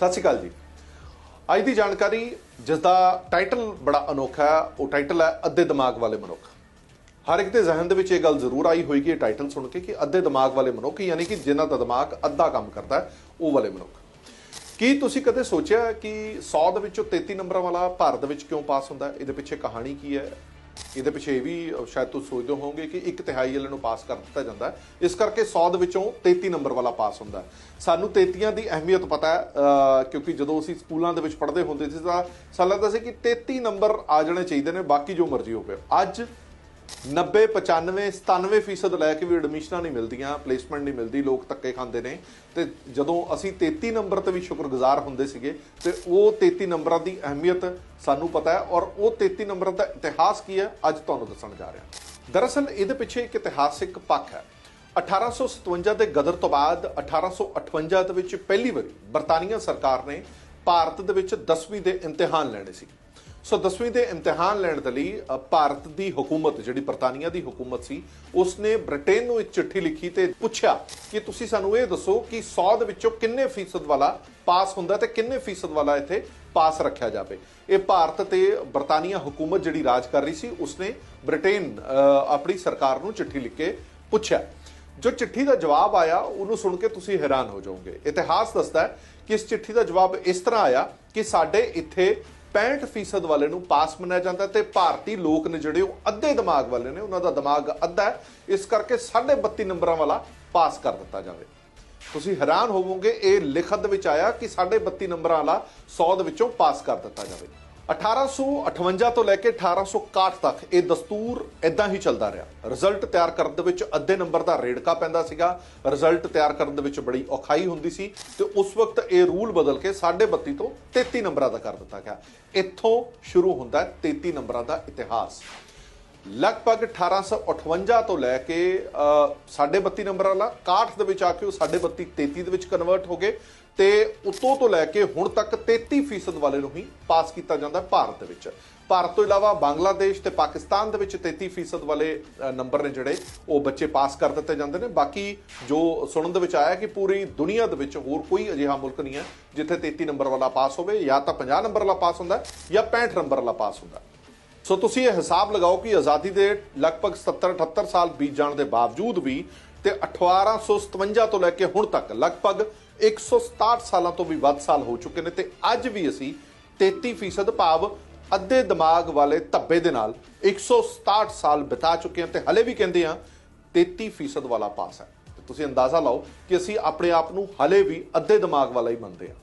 ਸਤਿ ਸ਼੍ਰੀ ਅਕਾਲ ਜੀ। ਅੱਜ ਦੀ ਜਾਣਕਾਰੀ ਜਿਸ ਦਾ ਟਾਈਟਲ ਬੜਾ ਅਨੋਖਾ ਹੈ, ਉਹ ਟਾਈਟਲ ਹੈ ਅੱਧੇ ਦਿਮਾਗ ਵਾਲੇ ਮਨੁੱਖ। ਹਰ ਇੱਕ ਦੇ ਜ਼ਿਹਨ ਦੇ ਵਿੱਚ ਇਹ ਗੱਲ ਜ਼ਰੂਰ ਆਈ ਹੋਏਗੀ ਇਹ ਟਾਈਟਲ ਸੁਣ ਕੇ ਕਿ ਅੱਧੇ ਦਿਮਾਗ ਵਾਲੇ ਮਨੁੱਖ, ਯਾਨੀ ਕਿ ਜਿਨ੍ਹਾਂ ਦਾ ਦਿਮਾਗ ਅੱਧਾ ਕੰਮ ਕਰਦਾ ਹੈ, ਉਹ ਵਾਲੇ ਮਨੁੱਖ। ਕੀ ਤੁਸੀਂ ਕਦੇ ਸੋਚਿਆ ਕਿ 100 ਦੇ ਵਿੱਚੋਂ 33 ਨੰਬਰਾਂ ਵਾਲਾ ਭਾਰਤ ਵਿੱਚ ਕਿਉਂ ਪਾਸ ਹੁੰਦਾ ਹੈ? ਇਹਦੇ ਪਿੱਛੇ ਕਹਾਣੀ ਕੀ ਹੈ? ਇਹਦੇ ਪਿੱਛੇ ਇਹ ਵੀ ਸ਼ਾਇਦ ਤੁਸੀਂ ਸੋਚਦੇ ਹੋਵੋਗੇ ਕਿ ਇੱਕ ਤਿਹਾਈ ਵਾਲੇ ਨੂੰ ਪਾਸ ਕਰ ਦਿੱਤਾ ਜਾਂਦਾ ਇਸ ਕਰਕੇ 100 ਦੇ ਵਿੱਚੋਂ 33 ਨੰਬਰ ਵਾਲਾ ਪਾਸ ਹੁੰਦਾ ਸਾਨੂੰ 33 ਦੀ ਅਹਿਮੀਅਤ ਪਤਾ ਹੈ ਕਿਉਂਕਿ ਜਦੋਂ ਅਸੀਂ ਸਕੂਲਾਂ ਦੇ ਵਿੱਚ ਪੜ੍ਹਦੇ ਹੁੰਦੇ ਸੀ ਤਾਂ ਸਾਨੂੰ ਲੱਗਦਾ ਸੀ ਕਿ 33 ਨੰਬਰ ਆ ਜਾਣੇ ਚਾਹੀਦੇ ਨੇ, ਬਾਕੀ ਜੋ ਮਰਜ਼ੀ ਹੋਵੇ। ਅੱਜ 90 95 97 ਫੀਸਦ ਲੈ ਕੇ ਵੀ ਐਡਮਿਸ਼ਨਾਂ ਨਹੀਂ ਮਿਲਦੀਆਂ ਪਲੇਸਮੈਂਟ ਨਹੀਂ ਮਿਲਦੀ, ਲੋਕ ਧੱਕੇ ਖਾਂਦੇ ਨੇ। ਤੇ ਜਦੋਂ ਅਸੀਂ 33 ਨੰਬਰ ਤੇ ਵੀ ਸ਼ੁਕਰਗੁਜ਼ਾਰ ਹੁੰਦੇ ਸੀਗੇ, ਤੇ ਉਹ 33 ਨੰਬਰਾਂ ਦੀ ਅਹਿਮੀਅਤ ਸਾਨੂੰ ਪਤਾ ਹੈ ਔਰ ਉਹ 33 ਨੰਬਰਾਂ ਦਾ ਇਤਿਹਾਸ ਕੀ ਹੈ, ਅੱਜ ਤੁਹਾਨੂੰ ਦੱਸਣ ਜਾ ਰਿਹਾ। ਦਰਅਸਲ ਇਹਦੇ ਪਿੱਛੇ ਇੱਕ ਇਤਿਹਾਸਿਕ ਪੱਖ ਹੈ। 1857 ਦੇ ਗਦਰ ਤੋਂ ਬਾਅਦ 1858 ਦੇ ਵਿੱਚ ਪਹਿਲੀ ਵਾਰੀ ਬਰਤਾਨੀਆ ਸਰਕਾਰ ਨੇ ਭਾਰਤ ਦੇ ਵਿੱਚ 10ਵੀਂ ਦੇ ਇਮਤਿਹਾਨ ਲੈਣੇ ਸੀ। ਸੋ 10ਵੀਂ ਦੇ ਇਮਤਿਹਾਨ ਲੈਣ ਦੇ ਲਈ ਭਾਰਤ ਦੀ ਹਕੂਮਤ, ਜਿਹੜੀ ਬਰਤਾਨੀਆ ਦੀ ਹਕੂਮਤ ਸੀ, ਉਸਨੇ ਬ੍ਰਿਟੇਨ ਨੂੰ ਇੱਕ ਚਿੱਠੀ ਲਿਖੀ ਤੇ ਪੁੱਛਿਆ ਕਿ ਤੁਸੀਂ ਸਾਨੂੰ ਇਹ ਦੱਸੋ ਕਿ 100 ਦੇ ਵਿੱਚੋਂ ਕਿੰਨੇ ਫੀਸਦ ਵਾਲਾ ਪਾਸ ਹੁੰਦਾ ਤੇ ਕਿੰਨੇ ਫੀਸਦ ਵਾਲਾ ਇੱਥੇ ਪਾਸ ਰੱਖਿਆ ਜਾਵੇ। ਇਹ ਭਾਰਤ ਤੇ ਬਰਤਾਨੀਆ ਹਕੂਮਤ ਜਿਹੜੀ ਰਾਜ ਕਰ ਰਹੀ ਸੀ, ਉਸਨੇ ਬ੍ਰਿਟੇਨ ਆਪਣੀ ਸਰਕਾਰ ਨੂੰ ਚਿੱਠੀ ਲਿਖ ਕੇ ਪੁੱਛਿਆ। ਜੋ ਚਿੱਠੀ ਦਾ ਜਵਾਬ ਆਇਆ, ਉਹਨੂੰ ਸੁਣ ਕੇ ਤੁਸੀਂ ਹੈਰਾਨ ਹੋ ਜਾਓਗੇ। ਇਤਿਹਾਸ ਦੱਸਦਾ ਹੈ ਕਿ ਇਸ ਚਿੱਠੀ ਦਾ ਜਵਾਬ ਇਸ ਤਰ੍ਹਾਂ ਆਇਆ ਕਿ ਸਾਡੇ ਇੱਥੇ 65% ਵਾਲੇ ਨੂੰ ਪਾਸ ਮੰਨਿਆ ਜਾਂਦਾ ਤੇ ਭਾਰਤੀ ਲੋਕ ਨੇ ਜਿਹੜੇ ਉਹ ਅੱਧੇ ਦਿਮਾਗ ਵਾਲੇ ਨੇ, ਉਹਨਾਂ ਦਾ ਦਿਮਾਗ ਅੱਧਾ ਹੈ। ਇਸ ਕਰਕੇ 32 ਨੰਬਰਾਂ ਵਾਲਾ ਪਾਸ ਕਰ ਦਿੱਤਾ ਜਾਵੇ। ਤੁਸੀਂ ਹੈਰਾਨ ਹੋਵੋਗੇ, ਇਹ ਲਿਖਤ ਦੇ ਵਿੱਚ ਆਇਆ ਕਿ 32 ਨੰਬਰਾਂ ਵਾਲਾ 100 ਦੇ ਵਿੱਚੋਂ ਪਾਸ ਕਰ ਦਿੱਤਾ ਜਾਵੇ। 1858 ਤੋਂ ਲੈ ਕੇ 1861 ਤੱਕ ਇਹ ਦਸਤੂਰ ਇਦਾਂ ਹੀ ਚੱਲਦਾ ਰਿਹਾ। ਰਿਜ਼ਲਟ ਤਿਆਰ ਕਰਨ ਦੇ ਵਿੱਚ ਅੱਧੇ ਨੰਬਰ ਦਾ ਰੇੜਕਾ ਪੈਂਦਾ ਸੀਗਾ। ਰਿਜ਼ਲਟ ਤਿਆਰ ਕਰਨ ਦੇ ਵਿੱਚ ਬੜੀ ਔਖਾਈ ਹੁੰਦੀ ਸੀ ਤੇ ਉਸ ਵਕਤ ਇਹ ਰੂਲ ਬਦਲ ਕੇ 32.5 ਤੋਂ 33 ਨੰਬਰਾਂ ਦਾ ਕਰ ਦਿੱਤਾ ਗਿਆ। ਇੱਥੋਂ ਸ਼ੁਰੂ ਹੁੰਦਾ ਹੈ 33 ਨੰਬਰਾਂ ਦਾ ਇਤਿਹਾਸ। ਲਗਭਗ 1858 ਤੋਂ ਲੈ ਕੇ ਅ, 32 ਨੰਬਰ ਵਾਲਾ 61 ਦੇ ਵਿੱਚ ਆ ਕੇ ਉਹ 32 33 ਦੇ ਵਿੱਚ ਕਨਵਰਟ ਹੋ ਗਏ ਤੇ ਉਤੋਂ ਤੋਂ ਲੈ ਕੇ ਹੁਣ ਤੱਕ 33% ਵਾਲੇ ਨੂੰ ਹੀ ਪਾਸ ਕੀਤਾ ਜਾਂਦਾ ਭਾਰਤ ਦੇ ਵਿੱਚ। ਭਾਰਤ ਤੋਂ ਇਲਾਵਾ ਬੰਗਲਾਦੇਸ਼ ਤੇ ਪਾਕਿਸਤਾਨ ਦੇ ਵਿੱਚ 33% ਵਾਲੇ ਨੰਬਰ ਨੇ ਜਿਹੜੇ ਉਹ ਬੱਚੇ ਪਾਸ ਕਰ ਦਿੱਤੇ ਜਾਂਦੇ ਨੇ। ਬਾਕੀ ਜੋ ਸੁਣਨ ਦੇ ਵਿੱਚ ਆਇਆ ਕਿ ਪੂਰੀ ਦੁਨੀਆ ਦੇ ਵਿੱਚ ਹੋਰ ਕੋਈ ਅਜਿਹਾ ਮੁਲਕ ਨਹੀਂ ਹੈ ਜਿੱਥੇ 33 ਨੰਬਰ ਵਾਲਾ ਪਾਸ ਹੋਵੇ ਜਾਂ ਤਾਂ 50 ਨੰਬਰ ਵਾਲਾ ਪਾਸ ਹੁੰਦਾ ਜਾਂ 65 ਨੰਬਰ ਵਾਲਾ ਪਾਸ ਹੁੰਦਾ ਸੋ ਤੁਸੀਂ ਇਹ ਹਿਸਾਬ ਲਗਾਓ ਕਿ ਆਜ਼ਾਦੀ ਦੇ ਲਗਭਗ 70 78 ਸਾਲ ਬੀਤ ਜਾਣ ਦੇ ਬਾਵਜੂਦ ਵੀ ਤੇ 1857 ਤੋਂ ਲੈ ਕੇ ਹੁਣ ਤੱਕ ਲਗਭਗ 167 ਸਾਲਾਂ ਤੋਂ ਵੀ ਵੱਧ ਸਾਲ ਹੋ ਚੁੱਕੇ ਨੇ ਤੇ ਅੱਜ ਵੀ ਅਸੀਂ 33% ਭਾਵ ਅੱਧੇ ਦਿਮਾਗ ਵਾਲੇ ਧੱਬੇ ਦੇ ਨਾਲ 167 ਸਾਲ ਬਿਤਾ ਚੁੱਕੇ ਹਾਂ ਤੇ ਹਲੇ ਵੀ ਕਹਿੰਦੇ ਆ 33% ਵਾਲਾ ਪਾਸ ਹੈ। ਤੁਸੀਂ ਅੰਦਾਜ਼ਾ ਲਾਓ ਕਿ ਅਸੀਂ ਆਪਣੇ ਆਪ ਨੂੰ ਹਲੇ ਵੀ ਅੱਧੇ ਦਿਮਾਗ ਵਾਲਾ ਹੀ ਮੰਨਦੇ ਹਾਂ।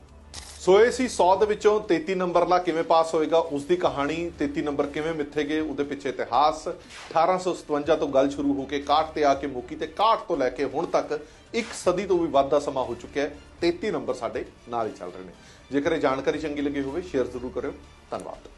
ਸੋ ਇਹ ਸੀ 100 ਦੇ ਵਿੱਚੋਂ 33 ਨੰਬਰ ਲਾ ਕਿਵੇਂ ਪਾਸ ਹੋਏਗਾ, ਉਸ ਦੀ ਕਹਾਣੀ 33 ਨੰਬਰ ਕਿਵੇਂ ਮਿੱਥੇ ਗਏ, ਉਹਦੇ ਪਿੱਛੇ ਇਤਿਹਾਸ। 1857 ਤੋਂ ਗੱਲ ਸ਼ੁਰੂ ਹੋ ਕੇ 61 ਤੇ ਆ ਕੇ ਮੁੱਕੀ ਤੇ 61 ਤੋਂ ਲੈ ਕੇ ਹੁਣ ਤੱਕ ਇੱਕ ਸਦੀ ਤੋਂ ਵੀ ਵੱਧ ਦਾ ਸਮਾਂ ਹੋ ਚੁੱਕਿਆ ਹੈ। 33 ਨੰਬਰ ਸਾਡੇ ਨਾਲ ਹੀ ਚੱਲ ਰਹੇ ਨੇ। ਜੇਕਰ ਇਹ ਜਾਣਕਾਰੀ ਚੰਗੀ ਲੱਗੀ ਹੋਵੇ, ਸ਼ੇਅਰ ਜ਼ਰੂਰ ਕਰਿਓ। ਧੰਨਵਾਦ।